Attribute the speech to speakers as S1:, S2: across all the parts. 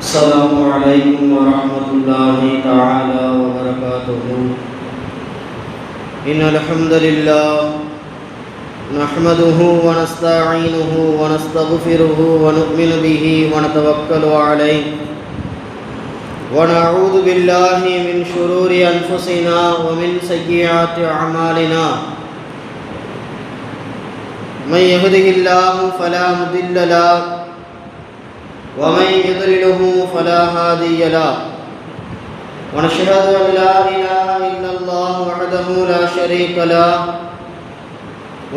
S1: السلام عليكم ورحمة الله تعالى وبركاته. إن الحمد لله نحمده ونستعينه ونستغفره ونؤمن به ونتوكل عليه. ونعوذ بالله من شرور أنفسنا ومن سيئات أعمالنا. من يهده الله فلا مضل له ومن يضلله فلا هادي له. ونشهد أن لا إله إلا الله وحده لا شريك له.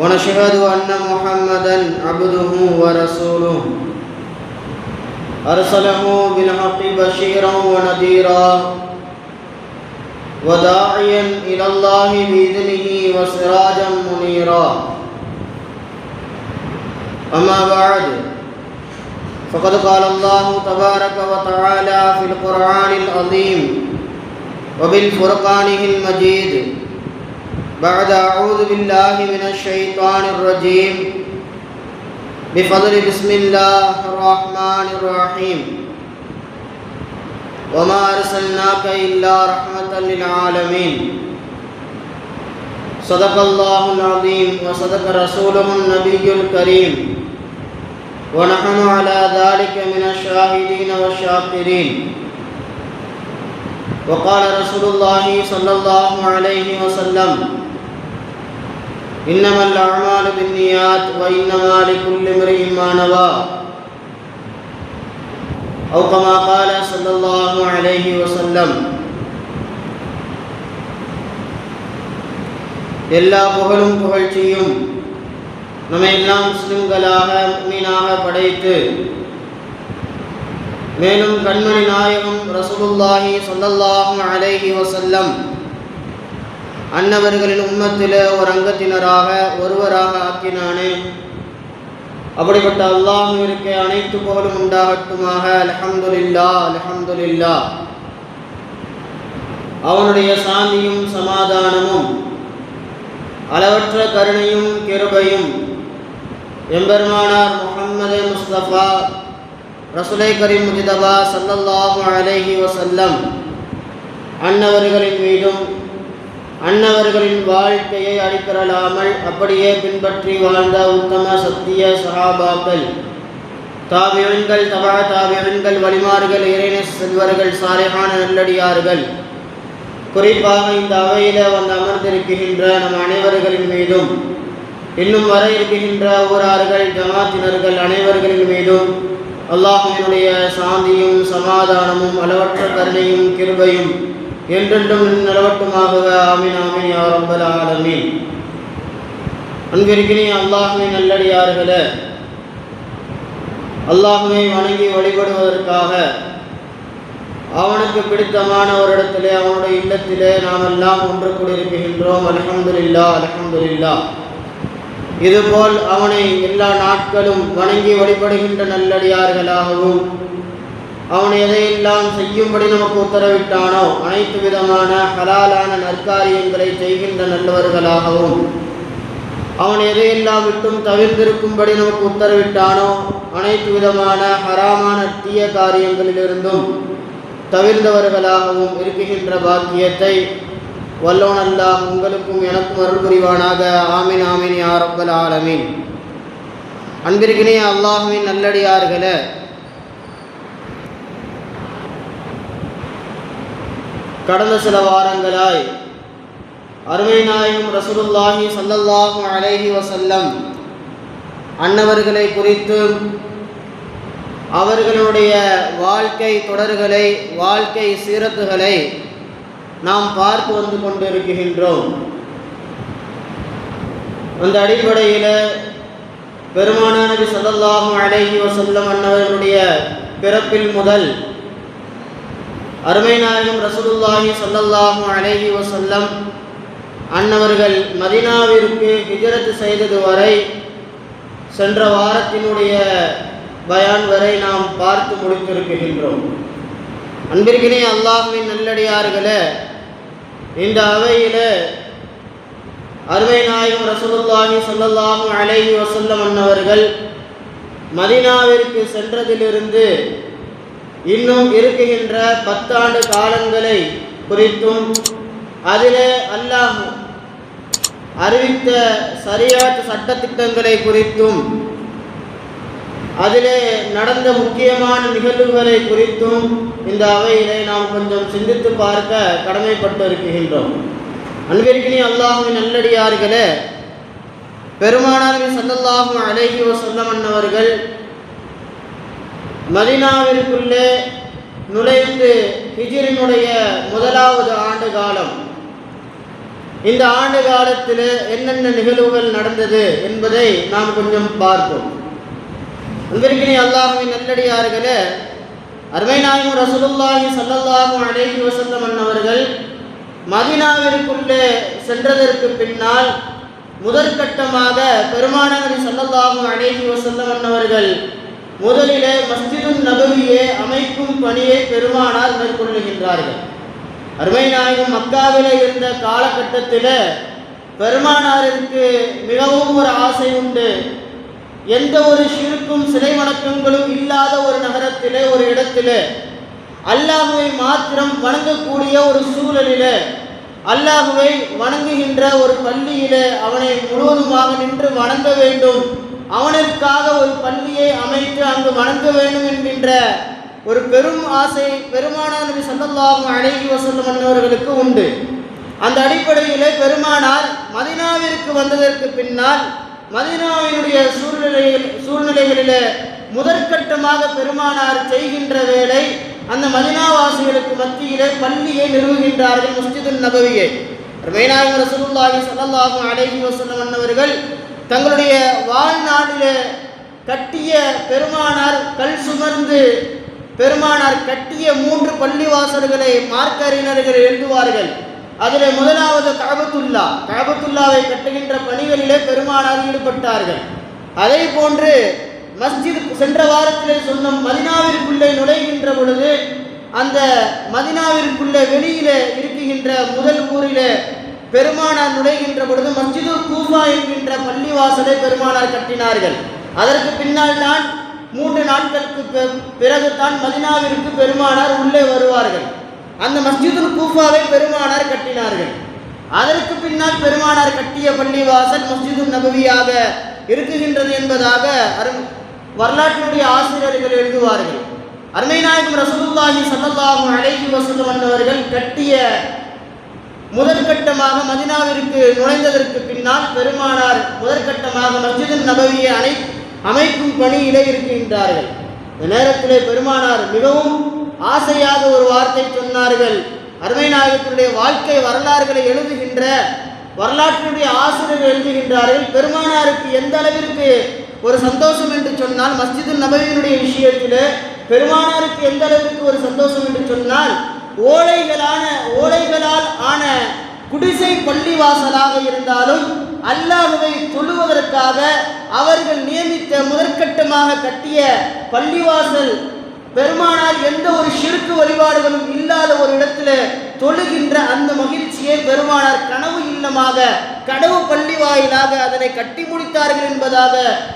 S1: ونشهد أن محمدا عبده ورسوله. أرسله بالحق بشيرا ونذيرا. وداعيا إلى الله بإذنه وسراجا منيرا. أما بعد فقد قال الله تبارك وتعالى في القرآن العظيم وبالفرقانه المجيد. بعد أعوذ بالله من الشيطان الرجيم. بفضل بسم الله الرحمن الرحيم. وما أرسلناك إلا رحمة للعالمين. صدق الله العظيم وصدق رسوله النبي الكريم. ونحن على ذلك من الشاهدين والشاكرين وقال رسول الله صلى الله عليه وسلم إنما الأعمال بالنيات وإنما لكل امرئ ما نوى أو كما قال صلى الله عليه وسلم எல்லா புகழும் புகழ்ச்சியும் நம்ம எல்லாம் முஸ்லிம்களாக மீனாக படைத்து மேலும் கண்மணி நாயகம் ரசூலுல்லாஹி சொல்லல்லாஹும் அலேஹி வசல்லம் அன்னவர்களின் உம்மத்தில் ஒரு அங்கத்தினராக ஒருவராக ஆக்கினானே. அப்படிப்பட்ட அல்லாஹுவிற்கு அனைத்து புகழும் உண்டாகட்டுமாக. அல்ஹம்துலில்லா அல்ஹம்துலில்லா அவனுடைய சாந்தியும் சமாதானமும் அளவற்ற கருணையும் கிருபையும் எம்பெருமானார் முகம்மது முஸ்தபா ரசுலை கரீம் முஜிதபா சல்லல்லாஹு அலஹி வசல்லம் அன்னவர்களின் மீதும் அன்னவர்களின் வாழ்க்கையை அடிப்பெறலாமல் அப்படியே பின்பற்றி வாழ்ந்த உத்தம சத்திய சஹாபாக்கள் தாபியன்கள் தபா தாபியன்கள் வழிமார்கள் இறைன செல்வர்கள் சாலைகான நல்லடியார்கள். குறிப்பாக இந்த அவையில் வந்து அமர்ந்திருக்கின்ற நம் அனைவர்களின் மீதும் இன்னும் வர இருக்கின்ற ஊரார்கள் ஜமாத்தினர்கள் அனைவர்களின் மீதும் அல்லாஹினுடைய சாந்தியும் சமாதானமும் அளவற்ற கருணையும் கிருபையும் என்றென்றும் நிலவட்டுமாக ஆமீன் ஆமீன் யா ரப்பல் ஆலமீன். அன்பிற்கினே அல்லாஹுவின் நல்லடியார்களே அல்லாஹுவை வணங்கி வழிபடுவதற்காக அவனுக்கு பிடித்தமான ஒரு இடத்திலே அவனுடைய இல்லத்திலே நாம் எல்லாம் ஒன்று கூடியிருக்கின்றோம். அலமதுல்லா அலமதுல்லா இதுபோல் அவனை எல்லா நாட்களும் வணங்கி வழிபடுகின்ற நல்லடியார்களாகவும் அவன் எதையெல்லாம் செய்யும்படி நமக்கு உத்தரவிட்டானோ அனைத்து விதமான ஹலாலான நற்காரியங்களை செய்கின்ற நல்லவர்களாகவும் அவன் எதையெல்லாம் விட்டும் தவிர்த்திருக்கும்படி நமக்கு உத்தரவிட்டானோ அனைத்து விதமான ஹராமான தீய காரியங்களிலிருந்தும் தவிர்ந்தவர்களாகவும் இருக்குகின்ற பாக்கியத்தை வல்லோன் அல்லாஹ் உங்களுக்கும் எனக்கும் அருள் புரிவானாக ஆமீன் ஆமீன் யா ரப்பல் ஆலமீன். அன்பிற்கினே அல்லாஹுவின் நல்லடியார்களே கடந்த சில வாரங்களாய் அருமை நாயகம் ரசூலுல்லாஹி சல்லல்லாஹு அலைஹி வசல்லம் அன்னவர்களை குறித்து அவர்களுடைய வாழ்க்கை தொடர்களை வாழ்க்கை சீரத்துகளை நாம் பார்த்து வந்து கொண்டிருக்கின்றோம். அந்த அடிப்படையில் பெருமான நபி சல்லல்லாஹும் அலைஹி வசல்லம் அன்னவர்களுடைய பிறப்பில் முதல் அருமை நாயகம் ரசூலுல்லாஹி சல்லல்லாஹும் அழகி வசல்லம் அன்னவர்கள் மதினாவிற்கு ஹிஜரத்து செய்தது வரை சென்ற வாரத்தினுடைய பயான் வரை நாம் பார்த்து முடித்திருக்கின்றோம். அன்பிற்கினே அல்லாஹுவின் நல்லடியார்களே இந்த அவையில் அருமை நாயகம் ரசூலுல்லாஹி சொல்லல்லாஹும் அலைஹி வசல்லம் அன்னவர்கள் மதினாவிற்கு சென்றதிலிருந்து இன்னும் இருக்குகின்ற பத்தாண்டு காலங்களை குறித்தும் அதிலே அல்லாஹ் அறிவித்த சரியாட்டு சட்டத்திட்டங்களை குறித்தும் அதிலே நடந்த முக்கியமான நிகழ்வுகளை குறித்தும் இந்த அவையிலே நாம் கொஞ்சம் சிந்தித்து பார்க்க கடமைப்பட்டு இருக்கின்றோம் அன்பிற்கினி அல்லாஹுவின் நல்லடியார்களே பெருமானாரின் சல்லல்லாஹும் அலைஹி வசல்லம் அன்னவர்கள் மதினாவிற்குள்ளே நுழைந்து ஹிஜிரினுடைய முதலாவது ஆண்டு காலம். இந்த ஆண்டு காலத்தில் என்னென்ன நிகழ்வுகள் நடந்தது என்பதை நாம் கொஞ்சம் பார்ப்போம். அன்பிற்கினே அல்லாஹுவின் நல்லடியார்களே அருமை நாயகம் ரசூலுல்லாஹி சல்லல்லாஹு அலைஹி வஸல்லம் அன்னவர்கள் மதினாவிற்குள்ளே சென்றதற்கு பின்னால் முதற்கட்டமாக பெருமானவரி சல்லல்லாஹு அலைஹி வஸல்லம் அன்னவர்கள் முதலிலே மஸ்ஜிதும் நபவியை அமைக்கும் பணியை பெருமானார் மேற்கொள்ளுகின்றார்கள். அருமை நாயகம் மக்காவிலே இருந்த காலகட்டத்தில் பெருமானாருக்கு மிகவும் ஒரு ஆசை உண்டு. எந்த ஒரு ஷிருக்கும் சிலை வணக்கங்களும் இல்லாத ஒரு நகரத்திலே ஒரு இடத்திலே. அல்லாஹுவை மாத்திரம் வணங்கக்கூடிய ஒரு சூழலிலே அல்லாஹுவை வணங்குகின்ற ஒரு பள்ளியிலே அவனை முழுவதுமாக நின்று வணங்க வேண்டும். அவனிற்காக ஒரு பள்ளியை அமைத்து அங்கு வணங்க வேண்டும் என்கின்ற ஒரு பெரும் ஆசை பெருமானார் நபி சல்லாஹும் அழகி வசல்லம் அன்னவர்களுக்கு உண்டு. அந்த அடிப்படையிலே பெருமானார் மதினாவிற்கு வந்ததற்கு பின்னால் மதினாவினுடைய சூழ்நிலையில் சூழ்நிலைகளிலே முதற்கட்டமாக பெருமானார் செய்கின்ற வேலை அந்த மதினாவாசிகளுக்கு மத்தியிலே பள்ளியை நிறுவுகின்றார்கள் மஸ்ஜிதுல் நபவியை. மேனாயகம் ரசூலுல்லாஹி ஸல்லல்லாஹு அலைஹி வஸல்லம் அன்னவர்கள் தங்களுடைய வாழ்நாளிலே கட்டிய பெருமானார் கல் சுமர்ந்து பெருமானார் கட்டிய மூன்று பள்ளிவாசல்களை மார்க்கறிஞர்கள் எழுதுவார்கள். அதில் முதலாவது காபத்துல்லா. காபத்துல்லாவை கட்டுகின்ற பணிகளிலே பெருமானார் ஈடுபட்டார்கள். அதே போன்று மஸ்ஜித் சென்ற வாரத்திலே சொன்ன மதினாவிற்குள்ளே நுழைகின்ற பொழுது அந்த மதினாவிற்குள்ளே வெளியிலே இருக்குகின்ற முதல் ஊரிலே பெருமானார் நுழைகின்ற பொழுது மஸ்ஜிது கூபா என்கின்ற பள்ளிவாசலை பெருமானார் கட்டினார்கள். அதற்கு பின்னால் தான் மூன்று நாட்களுக்கு பி- பிறகு தான் மதினாவிற்கு பெருமானார் உள்ளே வருவார்கள். அந்த மஸ்ஜிதுல் கூஃபாவை பெருமானார் கட்டினார்கள். அதற்கு பின்னால் பெருமானார் கட்டிய பள்ளிவாசல் மஸ்ஜிதுல் நபவியாக இருக்குகின்றது என்பதாக அரும் வரலாற்றினுடைய ஆசிரியர்கள் எழுதுவார்கள். அருமை நாயகம் ரசூலுல்லாஹி ஸல்லல்லாஹு அலைஹி வஸல்லம் அன்னவர்கள் கட்டிய முதற்கட்டமாக மதினாவிற்கு நுழைந்ததற்கு பின்னால் பெருமானார் முதற்கட்டமாக மஸ்ஜிதுல் நபவியை அனை அமைக்கும் பணியிலே இருக்கின்றார்கள். இந்த நேரத்திலே பெருமானார் மிகவும் ஆசையாக ஒரு வார்த்தை சொன்னார்கள். அருமை நாயகத்தினுடைய வாழ்க்கை வரலாறுகளை எழுதுகின்ற வரலாற்றினுடைய ஆசிரியர்கள் எழுதுகின்றார்கள். பெருமானாருக்கு எந்த அளவிற்கு ஒரு சந்தோஷம் என்று சொன்னால் மஸ்ஜிது நபவியினுடைய விஷயத்திலே பெருமானாருக்கு எந்த அளவிற்கு ஒரு சந்தோஷம் என்று சொன்னால் ஓலைகளான ஓலைகளால் ஆன குடிசை பள்ளிவாசலாக இருந்தாலும் அல்லாஹுவை தொழுவதற்காக அவர்கள் நியமித்த முதற்கட்டமாக கட்டிய பள்ளிவாசல் பெருமானார் எந்த ஒரு சிறுக்கு வழிபாடுகளும் இல்லாத ஒரு இடத்துல தொழுகின்ற அந்த மகிழ்ச்சியை பெருமானார் கனவு இல்லமாக கனவு பள்ளி வாயிலாக அதனை கட்டி முடித்தார்கள் என்பதாக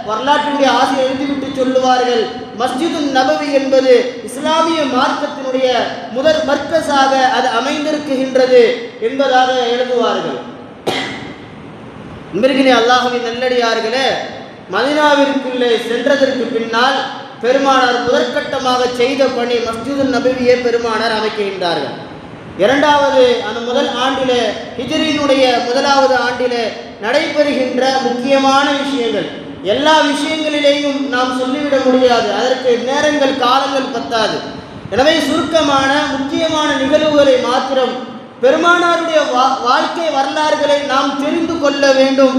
S1: வரலாற்றினுடைய ஆசை எழுதிவிட்டு சொல்லுவார்கள். மஸ்ஜிது நபவி என்பது இஸ்லாமிய மார்க்கத்தினுடைய முதல் மர்க்கஸாக அது அமைந்திருக்குகின்றது என்பதாக எழுதுவார்கள். மிருகினி அல்லாஹுவின் நல்லடியார்களே மதினாவிற்குள்ளே சென்றதற்கு பின்னால் பெருமானார் முதற்கட்டமாக செய்த பணி மஸ்ஜிது நபவியை பெருமானார் அமைக்கின்றார்கள். இரண்டாவது அந்த முதல் ஆண்டிலே ஹிஜரியினுடைய முதலாவது ஆண்டிலே நடைபெறுகின்ற முக்கியமான விஷயங்கள். எல்லா விஷயங்களிலேயும் நாம் சொல்லிவிட முடியாது. அதற்கு நேரங்கள் காலங்கள் பத்தாது. எனவே சுருக்கமான முக்கியமான நிகழ்வுகளை மாத்திரம் பெருமானாருடைய வா வாழ்க்கை வரலாறுகளை நாம் தெரிந்து கொள்ள வேண்டும்.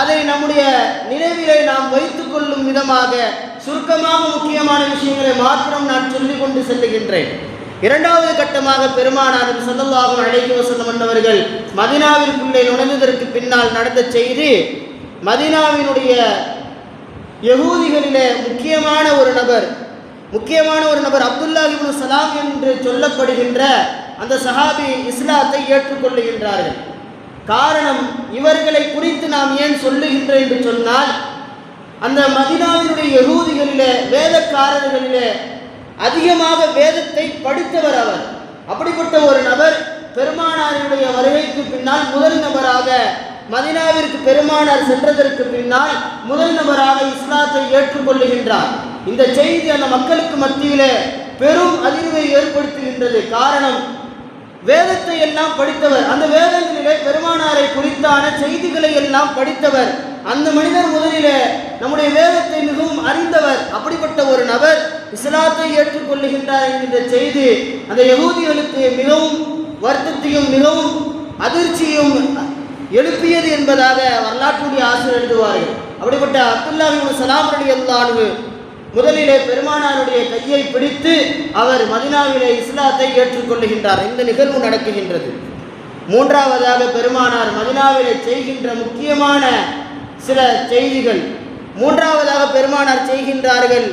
S1: அதை நம்முடைய நினைவிலே நாம் வைத்துக் கொள்ளும் விதமாக சுருக்கமாக முக்கியமான விஷயங்களை மாத்திரம் நான் சொல்லிக் கொண்டு செல்லுகின்றேன். இரண்டாவது கட்டமாக பெருமானார் ஸல்லல்லாஹு அலைஹி வஸல்லம் அன்னவர்கள் மதீனாவிற்குள்ளே நுழைந்ததற்கு பின்னால் நடந்த செய்தி மதீனாவினுடைய யகூதிகளிலே முக்கியமான ஒரு நபர் முக்கியமான ஒரு நபர் அப்துல்லா இப்னு சலாம் என்று சொல்லப்படுகின்ற அந்த சஹாபி இஸ்லாத்தை ஏற்றுக்கொள்ளுகின்றார்கள். காரணம் இவர்களை குறித்து நாம் ஏன் சொல்லுகின்ற என்று சொன்னால் அந்த மதினாவினுடைய யகூதிகளிலே வேதக்காரர்களிலே அதிகமாக வேதத்தை படித்தவர் அவர். அப்படிப்பட்ட ஒரு நபர் பெருமானாருடைய வருகைக்கு பின்னால் முதல் நபராக மதினாவிற்கு பெருமானார் சென்றதற்கு பின்னால் முதல் நபராக இஸ்லாத்தை ஏற்றுக்கொள்ளுகின்றார். இந்த செய்தி அந்த மக்களுக்கு மத்தியிலே பெரும் அதிர்வை ஏற்படுத்துகின்றது. காரணம் வேதத்தை எல்லாம் படித்தவர் அந்த வேதங்களிலே பெருமானாரை குறித்தான செய்திகளை எல்லாம் படித்தவர் அந்த மனிதர் முதலில் நம்முடைய வேதத்தை மிகவும் அறிந்தவர் அப்படிப்பட்ட ஒரு நபர் இஸ்லாத்தை ஏற்றுக்கொள்ளுகின்றார் என்கின்ற செய்தி அந்த யகூதிகளுக்கு மிகவும் வருத்தத்தையும் மிகவும் அதிர்ச்சியும் எழுப்பியது என்பதாக வரலாற்றுடைய ஆசிரியர் எழுதுவார்கள் அப்படிப்பட்ட அப்துல்லாஹின் சலாம் அலி முதலிலே பெருமானாருடைய கையை பிடித்து அவர் மதினாவிலே இஸ்லாத்தை ஏற்றுக்கொள்ளுகின்றார். இந்த நிகழ்வு நடக்குகின்றது. மூன்றாவதாக பெருமானார் மதினாவிலே செய்கின்ற முக்கியமான சில செய்திகள். மூன்றாவதாக பெருமானார் செய்கின்றார்கள்.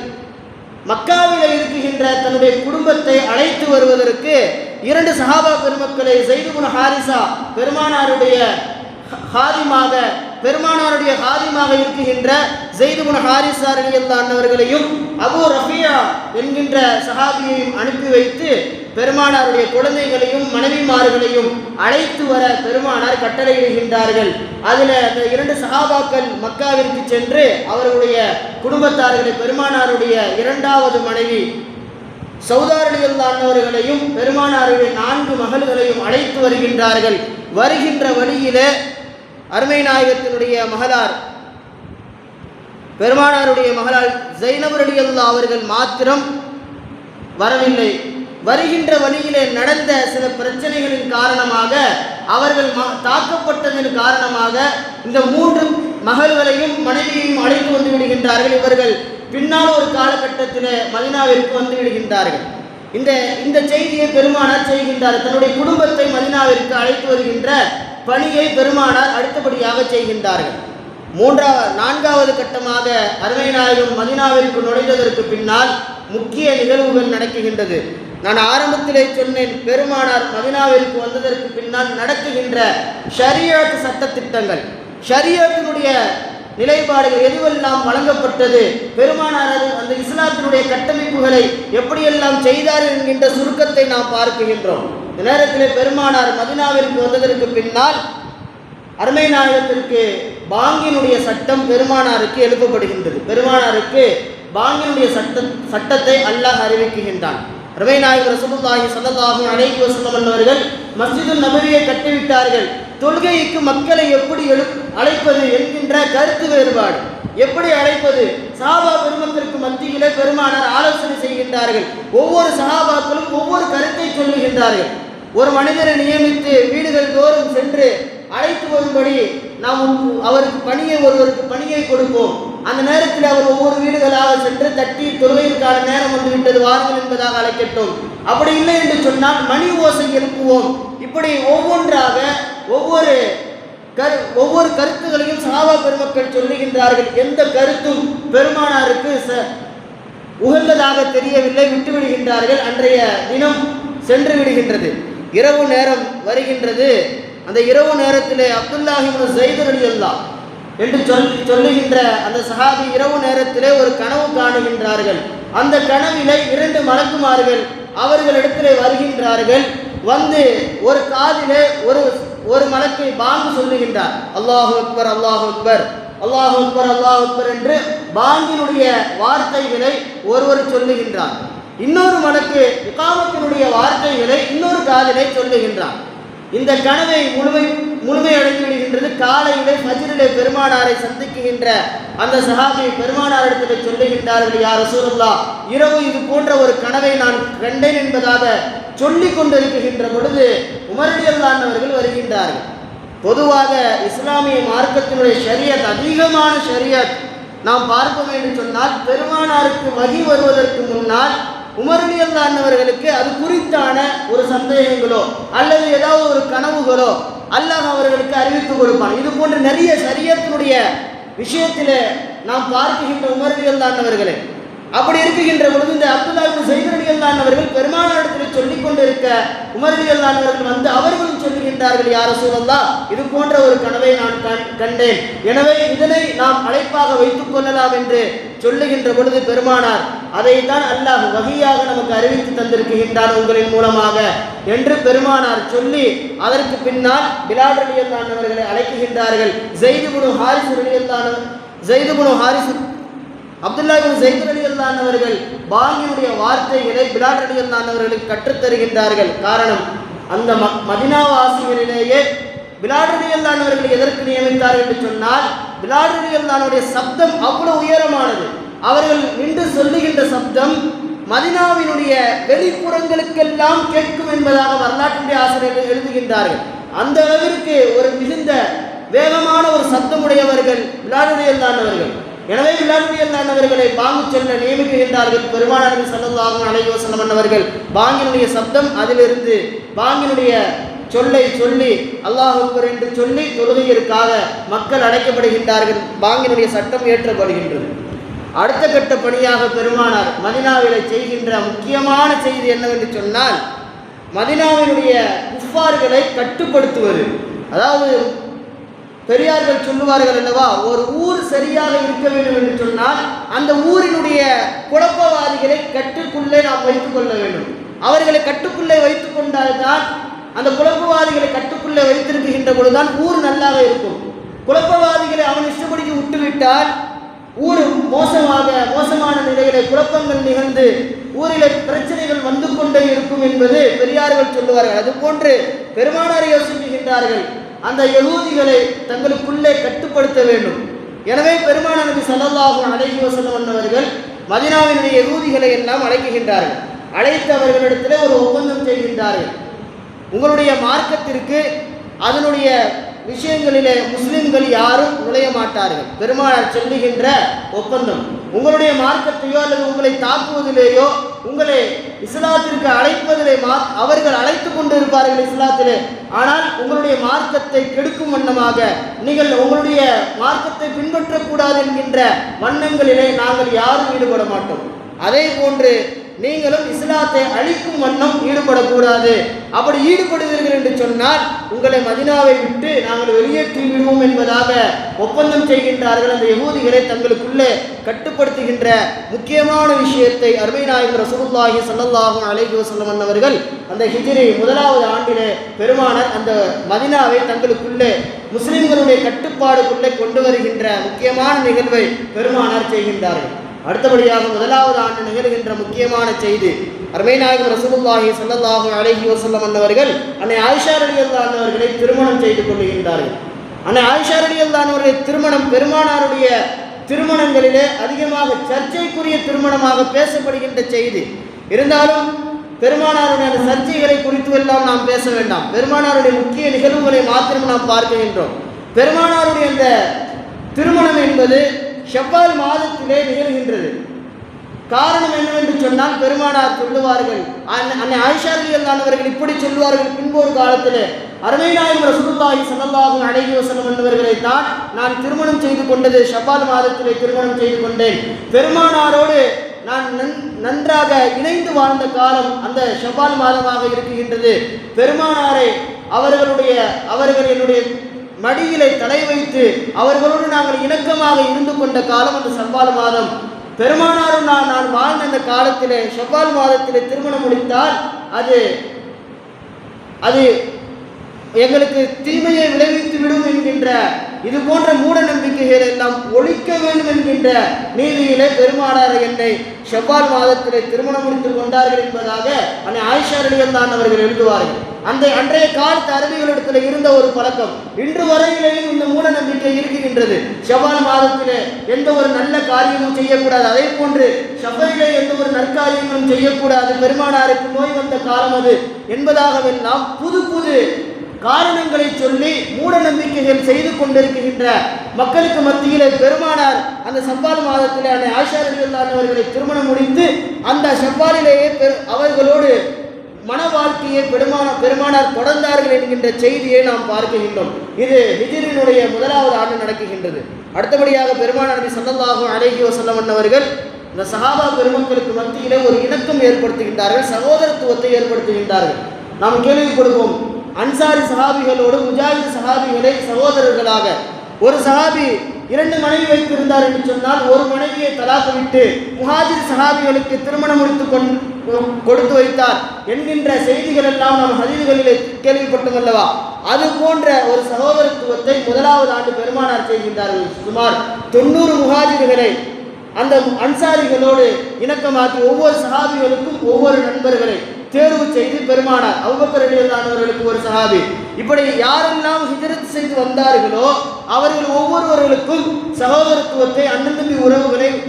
S1: மக்காவில் இருக்குகின்ற தன்னுடைய குடும்பத்தை அழைத்து வருவதற்கு இரண்டு சஹாபா பெருமக்களை செய்துகுண ஹாரிசா பெருமானாருடைய ஹாதிமாக பெருமானாருடைய ஹாதிமாக இருக்குகின்ற ஜெய்துகுண ஹாரிசா ரலியல்லாஹு அவர்களையும் அபு ரஃபியா என்கின்ற சஹாபியையும் அனுப்பி வைத்து பெருமானாருடைய குழந்தைகளையும் மனைவிமார்களையும் அழைத்து வர பெருமானார் கட்டளையிடுகின்றார்கள். அதில் அந்த இரண்டு சகாபாக்கள் மக்காவிற்கு சென்று அவர்களுடைய குடும்பத்தார்களை பெருமானாருடைய இரண்டாவது மனைவி சௌதாரடியல்லானவர்களையும் பெருமானாருடைய நான்கு மகள்களையும் அழைத்து வருகின்றார்கள். வருகின்ற வழியிலே அருமை நாயகத்தினுடைய மகளார் பெருமானாருடைய மகளார் ஜைனபர் அவர்கள் மாத்திரம் வரவில்லை. வருகின்ற வழியிலே நடந்த சில பிரச்சனைகளின் காரணமாக அவர்கள் ம- தாக்கப்பட்டதன் காரணமாக இந்த மூன்று மகள்களையும் மனைவியையும் அழைத்து வந்து விடுகின்றார்கள். இவர்கள் பின்னால் ஒரு காலகட்டத்தில் மதினாவிற்கு வந்து விடுகின்றார்கள். இந்த இந்த செய்தியை பெருமானார் செய்கின்றார். தன்னுடைய குடும்பத்தை மதினாவிற்கு அழைத்து வருகின்ற பணியை பெருமானார் அடுத்தபடியாக செய்கின்றார்கள். மூன்றாவது நான்காவது கட்டமாக அருமை நாயகம் மதினாவிற்கு நுழைந்ததற்கு பின்னால் முக்கிய நிகழ்வுகள் நடக்குகின்றது நான் ஆரம்பத்திலே சொன்னேன் பெருமானார் மதினாவிற்கு வந்ததற்கு பின்னால் நடக்குகின்ற சட்ட சட்டத்திட்டங்கள் ஷரியத்தினுடைய நிலைப்பாடுகள் எதுவெல்லாம் வழங்கப்பட்டது பெருமானார் அந்த இஸ்லாத்தினுடைய கட்டமைப்புகளை எப்படியெல்லாம் செய்தார் என்கின்ற சுருக்கத்தை நாம் பார்க்கின்றோம். இந்த நேரத்தில் பெருமானார் மதினாவிற்கு வந்ததற்கு பின்னால் அருமை நாயகத்திற்கு பாங்கினுடைய சட்டம் பெருமானாருக்கு எழுப்பப்படுகின்றது. பெருமானாருக்கு பாங்கினுடைய சட்ட சட்டத்தை அல்லாஹ் அறிவிக்குகின்றான் ரவைநாயகர் ரசமுல்லாஹி ரசூலுல்லாஹி ஸல்லல்லாஹு அலைஹி வஸல்லம் அவர்கள் மஸ்ஜிதுல் நபவியை கட்டிவிட்டார்கள். தொழுகைக்கு மக்களை எப்படி எழு அழைப்பது என்கின்ற கருத்து வேறுபாடு. எப்படி அழைப்பது? சஹாபா பெருமக்களுக்கு மத்தியிலே பெருமானார் ஆலோசனை செய்கின்றார்கள். ஒவ்வொரு சஹாபாக்களும் ஒவ்வொரு கருத்தை சொல்லுகின்றார்கள். ஒரு மனிதரை நியமித்து வீடுகள் தோறும் சென்று அழைத்து வரும்படி நாம் அவருக்கு பணியை ஒருவருக்கு பணியை கொடுப்போம். அந்த நேரத்தில் அவர் ஒவ்வொரு வீடுகளாக சென்று தட்டி தொழுகைக்கான நேரம் வந்துவிட்டது வாருங்கள் என்பதாக அழைக்கட்டும். அப்படி இல்லை என்று சொன்னால் மணி ஓசை எழுப்புவோம். இப்படி ஒவ்வொன்றாக ஒவ்வொரு கரு ஒவ்வொரு கருத்துகளையும் சஹாபா பெருமக்கள் சொல்லுகின்றார்கள். எந்த கருத்தும் பெருமானாருக்கு ச உகந்ததாக தெரியவில்லை விட்டு விடுகின்றார்கள் அன்றைய தினம் சென்று விடுகின்றது. இரவு நேரம் வருகின்றது. அந்த இரவு நேரத்திலே அப்துல்லாஹிம் ஜெய்தர் அலியல்லா என்று சொல் சொல்லுகின்ற அந்த சஹாபி இரவு நேரத்திலே ஒரு கனவு காணுகின்றார்கள். அந்த கனவிலே இரண்டு மலக்குமார்கள் அவர்களிடத்திலே வருகின்றார்கள். வந்து ஒரு காதிலே ஒரு ஒரு மலக்கை பாங்கு சொல்லுகின்றார். அல்லாஹு அக்பர் அல்லாஹு அக்பர் அல்லாஹு அக்பர் அல்லாஹ் அக்பர் என்று பாங்கினுடைய வார்த்தைகளை ஒருவர் சொல்லுகின்றார். இன்னொரு மலக்கு இகாமத்தினுடைய வார்த்தைகளை இன்னொரு காதிலே சொல்லுகின்றார். இந்த கனவை முழுமை முழுமையடைந்து விடுகின்றது காலையிலே மஜிரிலே பெருமானாரை சந்திக்குகின்ற அந்த சஹாபி பெருமானாரிடத்தில் சொல்லுகின்றார்கள் யார் ரசூலுல்லா இரவு இது போன்ற ஒரு கனவை நான் கண்டேன் என்பதாக சொல்லிக் கொண்டிருக்கின்ற பொழுது உமரடியல்லான் அவர்கள் வருகின்றார்கள். பொதுவாக இஸ்லாமிய மார்க்கத்தினுடைய ஷரியத் அதிகமான ஷரியத் நாம் பார்ப்போம் என்று சொன்னால் பெருமானாருக்கு வகி வருவதற்கு முன்னால் உமரலி அல்லாண்டவர்களுக்கு அது குறித்தான ஒரு சந்தேகங்களோ அல்லது ஏதாவது ஒரு கனவுகளோ அல்லாஹ் அவர்களுக்கு அறிவித்து கொடுப்பான். இது போன்ற நிறைய சரியத்தினுடைய விஷயத்தில் நாம் பார்க்கின்ற உமரலி அல்லாண்டவர்களே அப்படி இருக்குகின்ற பொழுது இந்த அப்துல்லா இப்னு ஸைத் ரலியல்லாஹு அவர்கள் பெருமானாரிடத்தில் சொல்லிக் கொண்டிருக்க உமர் ரலியல்லாஹு அவர்கள் வந்து அவர்களும் சொல்லுகின்றார்கள் யார் ரசூலல்லாஹ் இது போன்ற ஒரு கனவை நான் கண்- கண்டேன். எனவே இதனை நாம் அழைப்பாக வைத்துக் கொள்ளலாம் என்று சொல்லுகின்ற பொழுது பெருமானார் அதைத்தான் அல்லாஹ் வகையாக நமக்கு அறிவித்து தந்திருக்கின்றான் உங்களின் மூலமாக என்று பெருமானார் சொல்லி அதற்கு பின்னால் பிலால் ரலியல்லாஹு அவர்களை அழைக்குகின்றார்கள் ஜெய்துபுனு ஹாரிஸ் ரலியல்லாஹு ஜெய்துபுனு ஹாரிஸ் அப்துல்லாஹின் ஜெயித் ஸைத் ரலியல்லாஹு அவர்கள் பாங்கியுடைய வார்த்தைகளை பிலாட் ரலியல்லாஹு அவர்களுக்கு காரணம் அந்த ம மதினாவாசிகளிலேயே பிலால் ரலியல்லாஹு எதற்கு நியமித்தார்கள் என்று சொன்னால் பிலால் ரலியல்லாஹுடைய சப்தம் அவ்வளவு உயரமானது. அவர்கள் நின்று சொல்லுகின்ற சப்தம் மதினாவினுடைய வெளிப்புறங்களுக்கெல்லாம் கேட்கும் என்பதாக வரலாற்றுடைய ஆசிரியர்கள் எழுதுகின்றார்கள். அந்த அளவிற்கு ஒரு மிகுந்த வேகமான ஒரு சத்தமுடையவர்கள் விளாடுடையல்லான் அவர்கள். எனவே விளாடுடையல்லான் அவர்களை பாங்கு செல்ல நியமிக்கின்றார்கள். பெருமானார்கள் சல்லல்லாஹு அலைஹி அண்ணவர்கள் பாங்கினுடைய சப்தம் அதிலிருந்து பாங்கினுடைய சொல்லை சொல்லி அல்லாஹ் என்று சொல்லி தொழுகையிற்காக மக்கள் அடைக்கப்படுகின்றார்கள் பாங்கினுடைய சட்டம் ஏற்றப்படுகின்றது. அடுத்த கட்ட பணியாக பெருமானார் மதினாவிலே செய்கின்ற முக்கியமான செய்தி என்னவென்று சொன்னால் மதினாவினுடைய குஃபார்களை கட்டுப்படுத்துவது. அதாவது பெரியார்கள் சொல்லுவார்கள் அல்லவா ஒரு ஊர் சரியாக இருக்க வேண்டும் என்று சொன்னால் அந்த ஊரினுடைய குழப்பவாதிகளை கட்டுக்குள்ளே நாம் வைத்துக் கொள்ள வேண்டும். அவர்களை கட்டுக்குள்ளே வைத்துக் கொண்டால்தான் அந்த குழப்பவாதிகளை கட்டுக்குள்ளே வைத்திருக்கின்ற பொழுதுதான் ஊர் நல்லாக இருக்கும். குழப்பவாதிகளை அவன் இஷ்டப்படிக்கு விட்டுவிட்டால் ஊர் மோசமாக மோசமான நிலையிலே குழப்பங்கள் நிகழ்ந்து ஊரிலே பிரச்சனைகள் வந்து கொண்டே இருக்கும் என்பது பெரியார்கள் சொல்லுவார்கள். அது போன்று பெருமானாரை யோசிக்கின்றார்கள் அந்த யகூதிகளை தங்களுக்குள்ளே கட்டுப்படுத்த வேண்டும். எனவே பெருமான நபி ஸல்லல்லாஹு அலைஹி வஸல்லம் அவர்கள் மதினாவினுடைய யகூதிகளை எல்லாம் அழைக்குகின்றார்கள் அழைத்து அவர்களிடத்தில் ஒரு ஒப்பந்தம் செய்கின்றார்கள். உங்களுடைய மார்க்கத்திற்கு அதனுடைய விஷயங்களிலே முஸ்லிம்கள் யாரும் நுழைய மாட்டார்கள். பெருமானார் சொல்லுகின்ற ஒப்பந்தம். உங்களுடைய மார்க்கத்தையோ அல்லது உங்களை தாக்குவதிலேயோ உங்களை இஸ்லாத்திற்கு அழைப்பதிலே அவர்கள் அழைத்து கொண்டு இருப்பார்கள் இஸ்லாத்திலே. ஆனால் உங்களுடைய மார்க்கத்தை கெடுக்கும் வண்ணமாக நீங்கள் உங்களுடைய மார்க்கத்தை பின்பற்றக்கூடாது என்கின்ற வண்ணங்களிலே நாங்கள் யாரும் ஈடுபட மாட்டோம். அதே போன்று நீங்களும் இஸ்லாத்தை அழிக்கும் வண்ணம் ஈடுபடக்கூடாது. அப்படி ஈடுபடுவீர்கள் என்று சொன்னால் உங்களை மதினாவை விட்டு நாங்கள் வெளியேற்றி விடுவோம் என்பதாக ஒப்பந்தம் செய்கின்றார்கள் அந்த யகூதிகளை தங்களுக்குள்ளே கட்டுப்படுத்துகின்ற முக்கியமான விஷயத்தை அருமை நாயகர் ரசூலுல்லாஹி ஸல்லல்லாஹு அலைஹி வஸல்லம் அவர்கள் அந்த ஹிஜிரி முதலாவது ஆண்டிலே பெருமானர் அந்த மதினாவை தங்களுக்குள்ளே முஸ்லிம்களுடைய கட்டுப்பாடுக்குள்ளே கொண்டு வருகின்ற முக்கியமான நிகழ்வை பெருமானார் செய்கின்றார்கள். அடுத்தபடியாக முதலாவது ஆண்டு நிகழ்கின்ற முக்கியமான செய்தி. அருமைநாயகம் ரசூலுல்லாஹி சல்லல்லாஹு அலைஹி வசல்லம் அன்னவர்கள் அன்னை ஆயிஷா ரலியல்லாஹு திருமணம் செய்து கொள்கின்றார்கள். அன்னை ஆயிஷா ரலியல்லாஹு திருமணம் பெருமானாருடைய திருமணங்களிலே அதிகமாக சர்ச்சைக்குரிய திருமணமாக பேசப்படுகின்ற செய்தி. இருந்தாலும் பெருமானாருடைய அந்த சர்ச்சைகளை குறித்து எல்லாம் நாம் பேச வேண்டாம். பெருமானாருடைய முக்கிய நிகழ்வுகளை மாத்திரம் நாம் பார்க்கின்றோம். பெருமானாருடைய அந்த திருமணம் என்பது செவ்வாய் மாதத்திலே நிகழ்கின்றது. காரணம் என்னவென்று சொன்னால் பெருமானார் சொல்லுவார்கள் அன்னை- அன்னை ஆயிஷா இப்படி சொல்லுவார்கள். பின்பு ஒரு காலத்திலே அருமை நாயகம் ரசூலுல்லாஹி ஸல்லல்லாஹு அலைஹி வஸல்லம் என்பவர்களை தான் நான் திருமணம் செய்து கொண்டது ஷவ்வால் மாதத்திலே திருமணம் செய்து கொண்டேன். பெருமானாரோடு நான் நன்- நன்றாக இணைந்து வாழ்ந்த காலம் அந்த ஷபால் மாதமாக இருக்குகின்றது பெருமானாரை அவர்களுடைய அவர்கள் என்னுடைய மடியிலே தலை வைத்து அவர்களோடு நாங்கள் இணக்கமாக இருந்து கொண்ட காலம் அந்த செவ்வால் மாதம். பெருமானாரும் நான் நான் வாழ்ந்த அந்த காலத்திலே செவ்வால் மாதத்திலே திருமணம் முடித்தால் அது அது எங்களுக்கு தீமையை விளைவித்து விடும் என்கின்ற இது போன்ற மூட நம்பிக்கைகள் எல்லாம் ஒழிக்க வேண்டும் என்கின்ற நீதியிலே பெருமானார் என்னை செவ்வால் மாதத்திலே திருமணம் முடித்துக் கொண்டார்கள் என்பதாக அன்னை ஆயிஷா தான் அவர்கள் எழுதுவார்கள். அந்த அன்றைய காலத்து அரபிகளிடத்தில் இருந்த ஒரு பழக்கம் இன்று வரையிலேயும் இந்த மூட நம்பிக்கை இருக்குகின்றது செவ்வால் மாதத்திலே எந்த ஒரு நல்ல காரியமும் செய்யக்கூடாது. அதே போன்று செவ்வாயிலே எந்த ஒரு நற்காரியங்களும் செய்யக்கூடாது. பெருமானாருக்கு நோய் வந்த காலம் அது. என்பதாகவெல்லாம் புது புது காரணங்களை சொல்லி மூட நம்பிக்கைகள் செய்து கொண்டிருக்கின்ற மக்களுக்கு மத்தியிலே பெருமானார் அந்த செவ்வால் மாதத்திலே அந்த ஆஷா அவர்களை திருமணம் முடித்து அந்த செவ்வாலிலேயே பெரு- அவர்களோடு மன வாழ்க்கையை பெருமான பெருமானார் தொடர்ந்தார்கள் என்கின்ற செய்தியை நாம் பார்க்கின்றோம். இது ஹிஜிரினுடைய முதலாவது ஆண்டு நடக்குகின்றது அடுத்தபடியாக பெருமானார் நபி ஸல்லல்லாஹு அலைஹி அவர்கள் இந்த சஹாபா பெருமக்களுக்கு மத்தியிலே ஒரு இணக்கம் ஏற்படுத்துகின்றார்கள் சகோதரத்துவத்தை ஏற்படுத்துகின்றார்கள். நாம் கேள்விப்படுவோம் அன்சாரி சஹாபிகளோடு முஜாஹித் சஹாபிகளை சகோதரர்களாக ஒரு சஹாபி இரண்டு மனைவி வைத்திருந்தார் என்று சொன்னால் ஒரு மனைவியை தலாக்கு விட்டு முஹாஜிர் சஹாபிகளுக்கு திருமணம் முடித்து கொடுத்து வைத்தார் என்கின்ற செய்திகள் எல்லாம் நாம் ஹதீதுகளிலே கேள்விப்பட்டதல்லவா? அது போன்ற ஒரு சகோதரத்துவத்தை முதலாவது ஆண்டு பெருமானார் செய்கின்றார்கள். சுமார் தொண்ணூறு முகாஜிர்களை அந்த அன்சாரிகளோடு இணக்கமாக்கி ஒவ்வொரு சகாபிகளுக்கும் ஒவ்வொரு நண்பர்களை தேர்வு செய்து பெருமானார். அவுபக்கர் அலியல்லானவர்களுக்கு ஒரு சஹாபி. இப்படி யாரெல்லாம் ஹிஜரத் செய்து வந்தார்களோ அவர்கள் ஒவ்வொருவர்களுக்கும் சகோதரத்துவத்தை அண்ணன் தம்பி உறவுகளை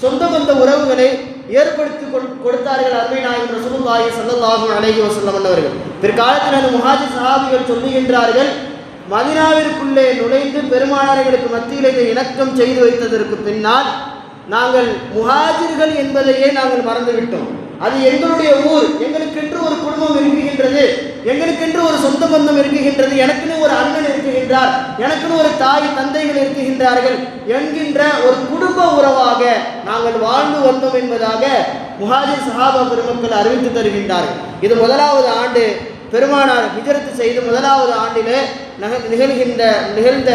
S1: சொந்த பந்த உறவுகளை ஏற்படுத்தி கொடு- கொடுத்தார்கள் அருமை நாயகன் ரசூலுல்லாஹி ஸல்லல்லாஹு அலைஹி வஸல்லம் அவர்கள். பிற்காலத்தில் அந்த முஹாஜி சஹாபிகள் சொல்லுகின்றார்கள் மதினாவிற்குள்ளே நுழைந்து பெருமானார்களுக்கு மத்தியில் இதை இணக்கம் செய்து வைத்ததற்கு பின்னால் நாங்கள் முஹாஜிர்கள் என்பதையே நாங்கள் மறந்துவிட்டோம். அது எங்களுடைய ஊர். எங்களுக்கென்று ஒரு குடும்பம் இருக்குகின்றது. எங்களுக்கென்று ஒரு சொந்த பந்தம் இருக்குகின்றது. எனக்குன்னு ஒரு அண்ணன் இருக்குகின்றார் எனக்குன்னு ஒரு தாய் தந்தைகள் இருக்குகின்றார்கள் என்கின்ற ஒரு குடும்ப உறவாக நாங்கள் வாழ்ந்து வந்தோம் என்பதாக முஹாஜிர் சஹாபா பெருமக்கள் அறிவித்து தருகின்றார்கள். இது முதலாவது ஆண்டு பெருமானார் விஜரத்து செய்து முதலாவது ஆண்டிலே நக நிகழ்கின்ற நிகழ்ந்த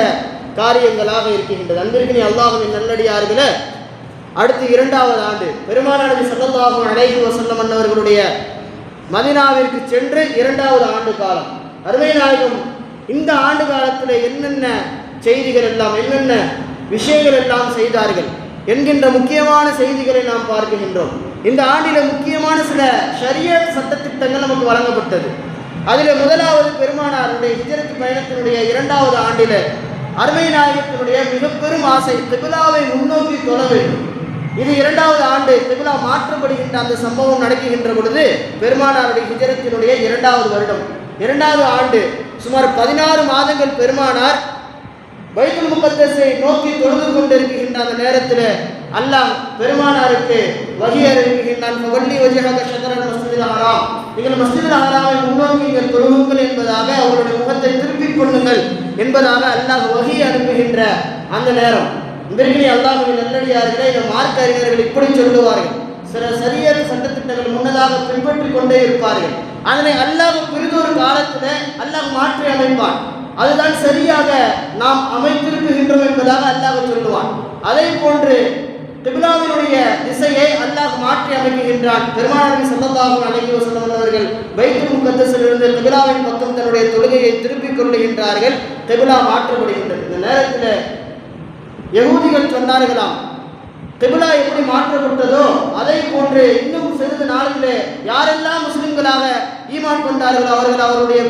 S1: காரியங்களாக இருக்கின்றது. அன்பிற்கு அல்லாஹின் நல்லடியார்களே அடுத்து இரண்டாவது ஆண்டு. பெருமானானது சல்லல்லாஹும் ஸல்லல்லாஹு அலைஹி வஸல்லம் அன்னவர்களுடைய மதினாவிற்கு சென்று இரண்டாவது ஆண்டு காலம். அருமை நாயகம் இந்த ஆண்டு காலத்தில் என்னென்ன செய்திகள் எல்லாம் என்னென்ன விஷயங்கள் எல்லாம் செய்தார்கள்? என்கின்ற முக்கியமான செய்திகளை நாம் பார்க்கின்றோம். இந்த ஆண்டில முக்கியமான சில ஷரிய சட்டத்திட்டங்கள் நமக்கு வழங்கப்பட்டது. அதில் முதலாவது பெருமானாருடைய ஹிஜரத்து பயணத்தினுடைய இரண்டாவது ஆண்டில அருமை நாயகத்தினுடைய மிக பெரும் ஆசை திபிலாவை முன்னோக்கி தொழ வேண்டும். இது இரண்டாவது ஆண்டு திபிலா மாற்றப்படுகின்ற அந்த சம்பவம் நடக்குகின்ற பொழுது பெருமானாருடைய ஹிஜரத்தினுடைய இரண்டாவது வருடம். இரண்டாவது ஆண்டு சுமார் பதினாறு மாதங்கள் பெருமானார் பைத்துல் முகத்தஸை நோக்கி தொழுது கொண்டிருக்கின்ற அந்த நேரத்தில் அல்லாஹ் பெருமானாருக்கு வகி அறிவிக்கின்றான் வள்ளி வஜிஹக ஷதரல் மஸ்ஜிதில் ஹராம். நீங்கள் மஸ்ஜிதில் ஹராமை முன்னோக்கி நீங்கள் தொழுகுங்கள் என்பதாக அவருடைய முகத்தை திருப்பிக் கொள்ளுங்கள் என்பதாக அல்லாஹ் வகி அனுப்புகின்ற அந்த நேரம். இவர்களே அல்லாஹுவின் நல்லடியார்களே இந்த மார்க்க அறிஞர்கள் இப்படி சொல்லுவார்கள். சில சரியான சட்டத்திட்டங்கள் முன்னதாக பின்பற்றிக் கொண்டே இருப்பார்கள். அதனை அல்லாஹ் பிறிதொரு காலத்தில் அல்லாஹ் மாற்றி அமைப்பான். அதுதான் சரியாக நாம் அமைத்திருக்கின்றோம் என்பதாக அல்லாஹ் சொல்லுவான். அதே போன்று திபிலாவினுடைய திசையை அல்லாஹ் மாற்றி அமைக்கின்றான். பெருமானாரி சல்லல்லாஹு அலைஹி வஸல்லம் அவர்கள் பைத்துல் முகத்தஸிலிருந்து திபிலாவின் பக்கம் தன்னுடைய தொழுகையை திருப்பிக் கொள்ளுகின்றார்கள். திபிலா மாற்றப்படுகின்றது. இந்த நேரத்தில் யகூதிகள் சொன்னார்களாம். திபிலா எப்படி மாற்றப்பட்டதோ அதை போன்று இன்னும் சிறிது நாளிலே யாரெல்லாம் முஸ்லிம்களாக ஈமான் கொண்டார்களோ அவர்கள் அவருடைய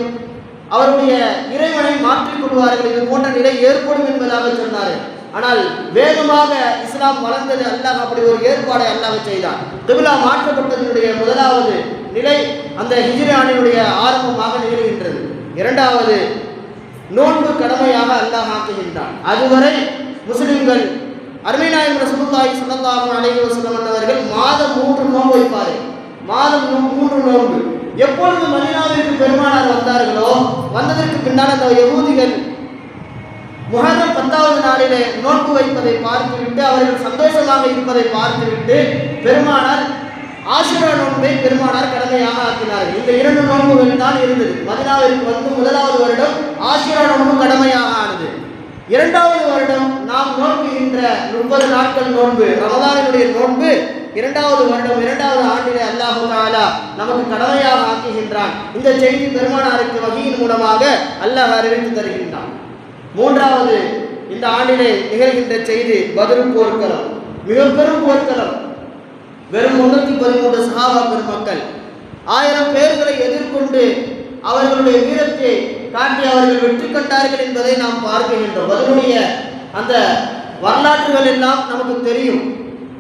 S1: அவருடைய இறைவனை மாற்றிக் கொள்வார்கள் இது போன்ற நிலை ஏற்படும் என்பதாக சொன்னார்கள் ஆனால் வேகமாக இஸ்லாம் வளர்ந்தது அல்லாஹ் அப்படி ஒரு ஏற்பாடை அல்லாஹ் செய்தான் திபிலா மாற்றப்பட்டதனுடைய முதலாவது நிலை அந்த ஹிஜ்ரி ஆரம்பமாக நிகழ்கின்றது. இரண்டாவது நோன்பு கடமையாக அல்லாஹ் ஆக்குகின்றான். அதுவரை முஸ்லிம்கள் அருமைநாயகம் ரசூலுல்லாஹி ஸல்லல்லாஹு அலைஹி வஸல்லம் அவர்கள் மாதம் மூன்று நோன்பு வைப்பார்கள். மாதம் மூன்று நோன்பு. எப்பொழுது மதினாவிற்கு பெருமானார் வந்தார்களோ வந்ததற்கு பின்னால் அந்த யகூதிகள் முகரம் பத்தாவது நாளிலே நோன்பு வைப்பதை பார்த்துவிட்டு அவர்கள் சந்தோஷமாக இருப்பதை பார்த்துவிட்டு பெருமானார் ஆசுரா நோன்பை பெருமானார் கடமையாக ஆக்கினார் இந்த இரண்டு நோன்புகள் தான் இருந்தது. மதினாவிற்கு வந்து முதலாவது வருடம் ஆசுரா நோன்பு கடமையாக ஆனது. இரண்டாவது வருடம் நாம் நோக்குகின்ற முப்பது நாட்கள் நோன்பு ரமதானுடைய நோன்பு. இரண்டாவது வருடம் இரண்டாவது ஆண்டிலே அல்லாஹு தாலா நமக்கு கடமையாக ஆக்குகின்றான். இந்த செய்தி பெருமானாருக்கு வகையின் மூலமாக அல்லாஹ் அறிவித்து தருகின்றான். மூன்றாவது இந்த ஆண்டிலே நிகழ்கின்ற செய்தி பதில் போர்க்களம். மிக பெரும் போர்க்களம். வெறும் முன்னூத்தி பதிமூன்று சகாபா பெருமக்கள். ஆயிரம் பேர்களை எதிர்கொண்டு அவர்களுடைய வீரத்தை காட்டி அவர்கள் வெற்றி கண்டார்கள் என்பதை நாம் பார்க்கின்றோம் அதனுடைய அந்த வரலாற்றுகள் எல்லாம் நமக்கு தெரியும்.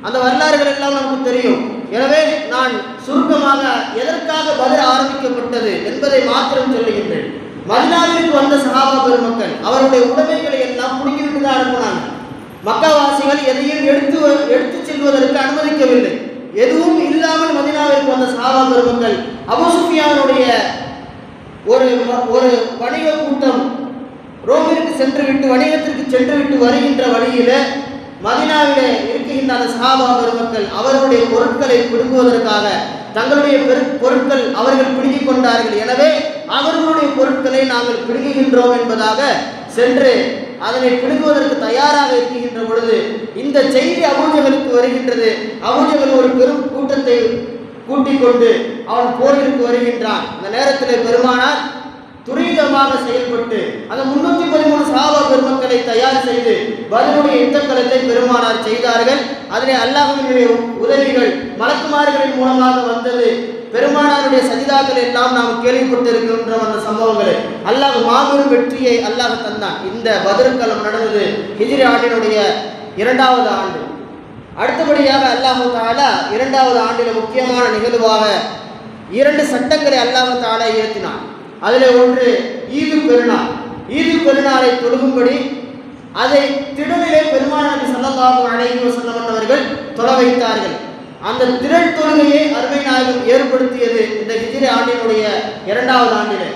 S1: அந்த வரலாறுகள் எல்லாம் நமக்கு தெரியும். எனவே நான் சுருக்கமாக எதற்காக பதில் ஆரம்பிக்கப்பட்டது என்பதை மாத்திரம் சொல்லுகின்றேன். மதினாவிற்கு வந்த சகாபா பெருமக்கள் அவருடைய உடைமைகளை எல்லாம் பிடிக்கிட்டு தான் அனுப்பினாங்க. மக்காவாசிகள் எதையும் எடுத்து எடுத்து செல்வதற்கு அனுமதிக்கவில்லை. எதுவும் இல்லாமல் மதினாவிற்கு வந்த சகாபா பெருமக்கள் அபுசுஃபியானுடைய ஒரு ஒரு வணிக கூட்டம் ரோமிற்கு சென்று விட்டு வணிகத்திற்கு சென்று விட்டு வருகின்ற வழியில மதினாவிலே இருக்கின்ற அந்த சஹாபா பெருமக்கள் அவர்களுடைய பொருட்களை பிடுங்குவதற்காக தங்களுடைய பெரு- பொருட்கள் அவர்கள் பிடுங்கிக் கொண்டார்கள். எனவே அவர்களுடைய பொருட்களை நாங்கள் பிடுங்குகின்றோம் என்பதாக சென்று அதனை பிடுங்குவதற்கு தயாராக இருக்கின்ற பொழுது இந்த செய்தி அபூஜகளுக்கு வருகின்றது. அபூஜகள் ஒரு பெரும் கூட்டத்தை கூட்டிக் கொண்டு அவன் போரிற்கு வருகின்றான். அந்த நேரத்தில் பெருமானார் துரிதமாக செயல்பட்டு அந்த முன்னூத்தி பதிமூணு சாபா பெருமக்களை தயார் செய்து பதிலுடைய யுத்தக்கலத்தை பெருமானார் செய்தார்கள். அதிலே அல்லாஹினுடைய உதவிகள் மலக்குமார்களின் மூலமாக வந்தது. பெருமானாருடைய சஜிதாக்கள் எல்லாம் நாம் கேள்விப்பட்டிருக்கின்ற அந்த சம்பவங்களை. அல்லாஹ் மாபெரும் வெற்றியை அல்லாஹ் தந்தான். இந்த பதிர்களம் நடந்தது ஹிஜிரி ஆண்டினுடைய இரண்டாவது ஆண்டு. அடுத்தபடியாக அல்லாஹு தாலா இரண்டாவது ஆண்டில் முக்கியமான நிகழ்வாக இரண்டு சட்டங்களை அல்லாஹு தாலா இயற்றினான். அதில் ஒன்று ஈது பெருநாள். ஈது பெருநாளை தொழுகும்படி அதை திடலிலே பெருமானார் சல்லல்லாஹு அலைஹி வஸல்லம் அவர்கள் தொலை வைத்தார்கள். அந்த திரள் தொழுகையை அருமை நாயகம் ஏற்படுத்தியது இந்த ஹிஜிரி ஆண்டினுடைய இரண்டாவது ஆண்டிலே.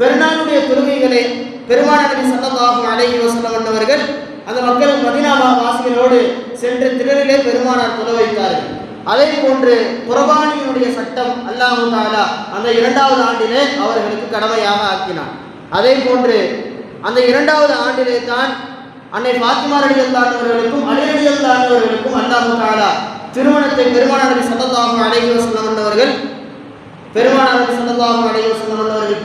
S1: பெருநாளுடைய தொழுகைகளை பெருமானார் சல்லல்லாஹு அலைஹி வஸல்லம் அவர்கள் அந்த மக்கள் மதினாவா வாசிகளோடு சென்று திடலிலே பெருமானார் தொலை வைத்தார்கள். அதே போன்று புறபானியினுடைய சட்டம் அல்லாஹு தாலா அந்த இரண்டாவது ஆண்டிலே அவர்களுக்கு கடமையாக ஆக்கினான். அதே போன்று அந்த இரண்டாவது ஆண்டிலே தான் அன்னை பாத்திமா ரடி அல்லாதவர்களுக்கும் அலிரடி அல்லாதவர்களுக்கும் அல்லாஹு தாலா திருமணத்தை பெருமானார் நபி அடைகிற அலைஹி வஸல்லம் அவர்கள் பெருமானார் நபி ஸல்லல்லாஹு அலைஹி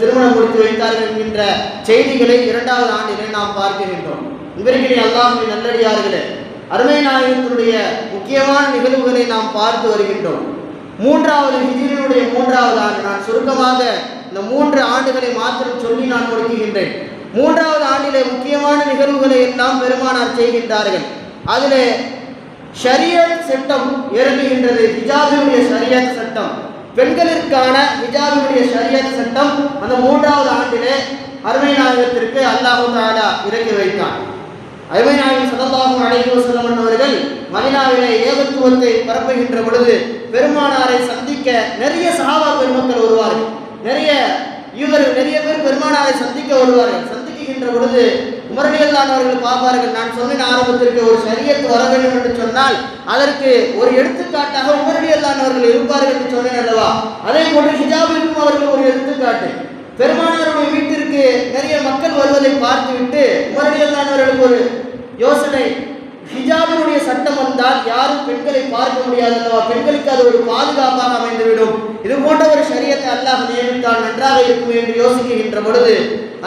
S1: திருமணம் முடித்து வைத்தார்கள் என்கின்ற செய்திகளை இரண்டாவது ஆண்டிலே நாம் பார்க்கின்றோம் இவர்களின் அல்லாஹ்வின் நல்லடியார்களே அருமை நாயகத்தினுடைய முக்கியமான நிகழ்வுகளை நாம் பார்த்து வருகின்றோம். மூன்றாவது ஹிஜ்ரியினுடைய மூன்றாவது ஆண்டு நான் சுருக்கமாக இந்த மூன்று ஆண்டுகளை மாத்திரம் சொல்லி நான் முடிக்குகின்றேன் மூன்றாவது ஆண்டிலே முக்கியமான நிகழ்வுகளை எல்லாம் பெருமானார் செய்கின்றார்கள். அதிலே ஷரியத் சட்டம் இறங்குகின்றது ஹிஜாபினுடைய ஷரியத் சட்டம். பெண்களிற்கான ஹிஜாபினுடைய ஷரியத் சட்டம் அந்த மூன்றாவது ஆண்டிலே அருமை நாயகத்திற்கு அல்லாஹு தாலா இறங்கி வைத்தான். அருமை நாயகம் சல்லல்லாஹு அலைஹி அவர்கள் மதினாவிலே ஏகத்துவத்தை பரப்புகின்ற பொழுது பெருமானாரை சந்திக்க நிறைய சஹாபா பெருமக்கள் வருவார்கள். நிறைய இவர் நிறைய பேர் பெருமானாரை சந்திக்க வருவார்கள். சந்திக்கின்ற பொழுது உமரடியல்லான் அவர்கள் பார்ப்பார்கள் நான் சொன்ன ஆரம்பத்திற்கு ஒரு சரியத்து வர வேண்டும் என்று சொன்னால் அதற்கு ஒரு எடுத்துக்காட்டாக உமரடியல்லான் அவர்கள் இருப்பார்கள் என்று சொன்னேன் அல்லவா? அதே போன்று ஹிஜாபிற்கும் அவர்கள் ஒரு எடுத்துக்காட்டு. பெருமானாருடைய வீட்டிற்கு நிறைய மக்கள் வருவதை பார்த்துவிட்டு உமரடியல்லான் ஒரு யோசனை. ஹிஜாபினுடைய சட்டம் வந்தால் யாரும் பெண்களை பார்க்க முடியாது அல்லவா? பெண்களுக்கு அது ஒரு பாதுகாப்பாக அமைந்துவிடும். இது போன்ற ஒரு சரியத்தை அல்லாஹ் நியமித்தால் நன்றாக இருக்கும் என்று யோசிக்கின்ற பொழுது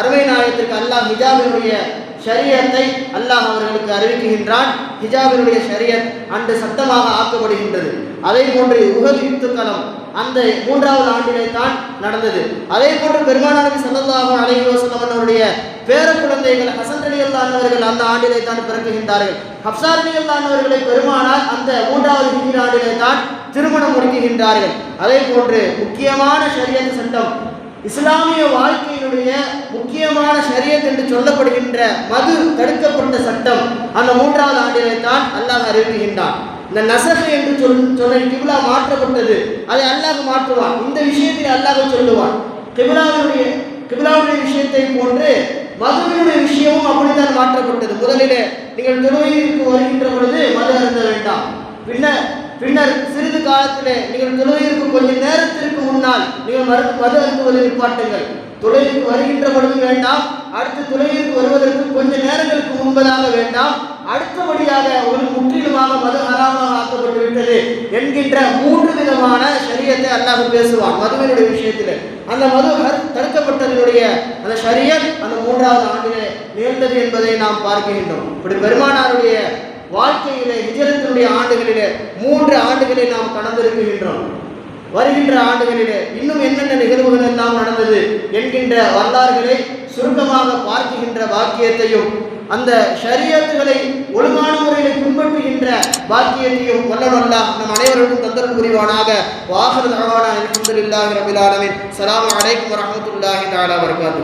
S1: அருமை நாயகத்திற்கு அல்லாஹ் ஹிஜாபினுடைய ஷரியத்தை அல்லாஹ் அவர்களுக்கு அறிவிக்கின்றான் ஹிஜாபினுடைய ஷரியத் அன்று சட்டமாக ஆக்கப்படுகின்றது. அதே போன்று உகது யுத்துக்களம் அந்த மூன்றாவது ஆண்டிலே தான் நடந்தது. அதே போன்று பெருமானார் சல்லல்லாஹு அலைஹி வஸல்லம் அவருடைய பேர குழந்தைகள் ஹசன் அலி அவர்கள் அந்த ஆண்டிலே தான் பிறக்குகின்றார்கள். ஹப்சா அலி அவர்களை பெருமானார் அந்த மூன்றாவது ஹிஜ்ரி ஆண்டிலே தான் திருமணம் முடிக்குகின்றார்கள் அதே போன்று முக்கியமான ஷரியத் சட்டம் இஸ்லாமிய வாழ்க்கையினுடைய முக்கியமான ஷரியத் என்று சொல்லப்படுகின்ற மது தடுக்கப்பட்ட சட்டம் அந்த மூன்றாவது ஆண்டிலே தான் அல்லாஹ் அறிவிக்கின்றான். இந்த நசகு என்று சொல் சொன்ன கிபிலா மாற்றப்பட்டது. அதை அல்லாஹ் மாற்றுவான். இந்த விஷயத்தில் அல்லாஹ் சொல்லுவான். கிபிலாவுடைய கிபிலாவுடைய விஷயத்தை போன்று மதுவினுடைய விஷயமும் அப்படித்தான் மாற்றப்பட்டது. முதலிலே நீங்கள் தொழுகைக்கு வருகின்ற பொழுது மது அருந்த வேண்டாம். பின்னர் பின்னர் சிறிது காலத்திலே நீங்கள் தொழுகைக்கு கொஞ்ச நேரத்திற்கு முன்னால் நீங்கள் மறு மது அருந்துவதை நிப்பாட்டுங்கள். தொழுகைக்கு வருகின்ற பொழுது வேண்டாம். அடுத்து தொழுகைக்கு வருவதற்கு கொஞ்ச நேரங்களுக்கு முன்பதாக வேண்டாம். அடுத்தபடியாக ஒரு முற்றிலுமாக மது ஹராமாக ஆக்கப்பட்டு விட்டது என்கின்ற மூன்று விதமான சரியத்தை அல்லாஹ் பேசுவான். மதுவினுடைய விஷயத்தில். அந்த மது தடுக்கப்பட்டதனுடைய அந்த சரியத் அந்த மூன்றாவது ஆண்டிலே நேர்ந்தது என்பதை நாம் பார்க்கின்றோம். இப்படி பெருமானாருடைய வாழ்க்கையிலே ஹிஜரத்தினுடைய ஆண்டுகளிலே மூன்று ஆண்டுகளை நாம் கடந்திருக்கின்றோம். வருகின்ற ஆண்டுகளிலே இன்னும் என்னென்ன நிகழ்வுகள் எல்லாம் நடந்தது என்கின்ற வரலாறுகளை சுருக்கமாக பார்க்குகின்ற பாக்கியத்தையும் அந்த ஷரியத்துகளை ஒழுங்கான முறையில் பின்பற்றுகின்ற பாக்கியத்தையும் வல்லவல்லா நம் அனைவருக்கும் தந்தரம் புரிவானாக வாகன தகவான அலமதுல்லாஹி ரபில் ஆலமின். சலாம் அலைக்கும் வரமத்துல்லாஹி தாலா வரகாத்து